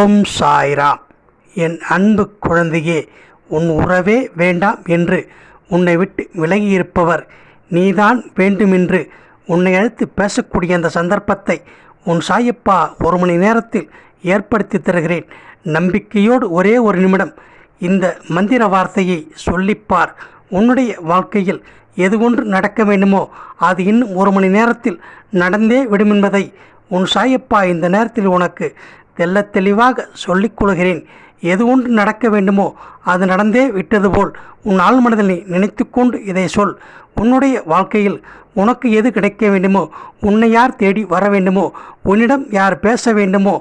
ஓம் சாய்ராம் என் அன்பு குழந்தையே உன் உறவே வேண்டாம் என்று உன்னை விட்டு விலகியிருப்பவர் நீதான் வேண்டுமென்று உன்னை அழைத்து பேசக்கூடிய அந்த சந்தர்ப்பத்தை உன் சாயப்பா ஒரு மணி நேரத்தில் ஏற்படுத்தி தருகிறேன். நம்பிக்கையோடு ஒரே ஒரு நிமிடம் இந்த மந்திர வார்த்தையை சொல்லிப்பார். உன்னுடைய வாழ்க்கையில் எது ஒன்று நடக்க வேண்டுமோ அது இன்னும் ஒரு மணி நேரத்தில் நடந்தே விடும் என்பதை உன் சாயப்பா இந்த நேரத்தில் உனக்கு தெல்ல தெளிவாக சொல்லிக் கொள்கிறேன். எது ஒன்று நடக்க வேண்டுமோ அது நடந்தே விட்டது போல் உன் ஆள் மனதில் நினைத்து கொண்டு இதை சொல். உன்னுடைய வாழ்க்கையில் உனக்கு எது கிடைக்க வேண்டுமோ உன்னை யார் தேடி வர வேண்டுமோ உன்னிடம் யார் பேச வேண்டுமோ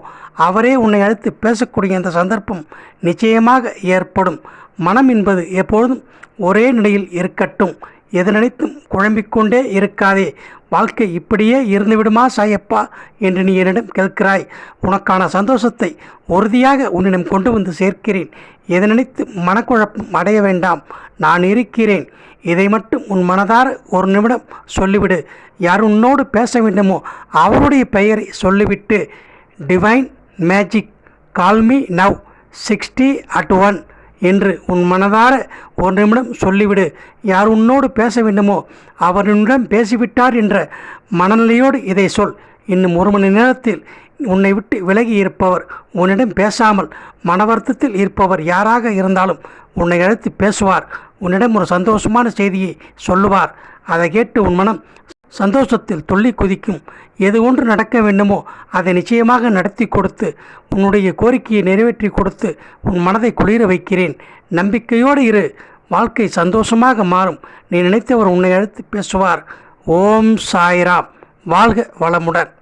அவரே உன்னை அழைத்து பேசக்கூடிய அந்த சந்தர்ப்பம் நிச்சயமாக ஏற்படும். மனம் என்பது எப்பொழுதும் ஒரே நிலையில் இருக்கட்டும். எது நினைத்தும் குழம்பிக்கொண்டே இருக்காதே. வாழ்க்கை இப்படியே இருந்துவிடுமா சாயப்பா என்று நீ என்னிடம் கேட்கிறாய். உனக்கான சந்தோஷத்தை உறுதியாக உன்னிடம் கொண்டு வந்து சேர்க்கிறேன். எதை நினைத்து மனக்குழப்பம் அடைய வேண்டாம். நான் இருக்கிறேன். இதை மட்டும் உன் மனதார ஒரு நிமிடம் சொல்லிவிடு. யார் உன்னோடு பேச வேண்டுமோ அவருடைய பெயரை சொல்லிவிட்டு divine magic call me now sixty at one என்று உன் மனதார ஒரு நிமிடம் சொல்லிவிடு. யார் உன்னோடு பேச வேண்டுமோ அவரிடம் பேசிவிட்டார் என்ற மனநிலையோடு இதை சொல். இன்னும் ஒரு மணி நேரத்தில் உன்னை விட்டு விலகி இருப்பவர் உன்னிடம் பேசாமல் மன வருத்தத்தில் இருப்பவர் யாராக இருந்தாலும் உன்னை அழைத்து பேசுவார். உன்னிடம் ஒரு சந்தோஷமான செய்தியை சொல்லுவார். அதை கேட்டு உன் மனம் சந்தோஷத்தில் துள்ளி குதிக்கும். எது ஒன்று நடக்க வேண்டுமோ அதை நிச்சயமாக நடத்தி கொடுத்து உன்னுடைய கோரிக்கையை நிறைவேற்றி கொடுத்து உன் மனதை குளிர வைக்கிறேன். நம்பிக்கையோடு இரு. வாழ்க்கை சந்தோஷமாக மாறும். நீ நினைத்தவர் உன்னை அழைத்து பேசுவார். ஓம் சாய்ராம். வாழ்க வளமுடன்.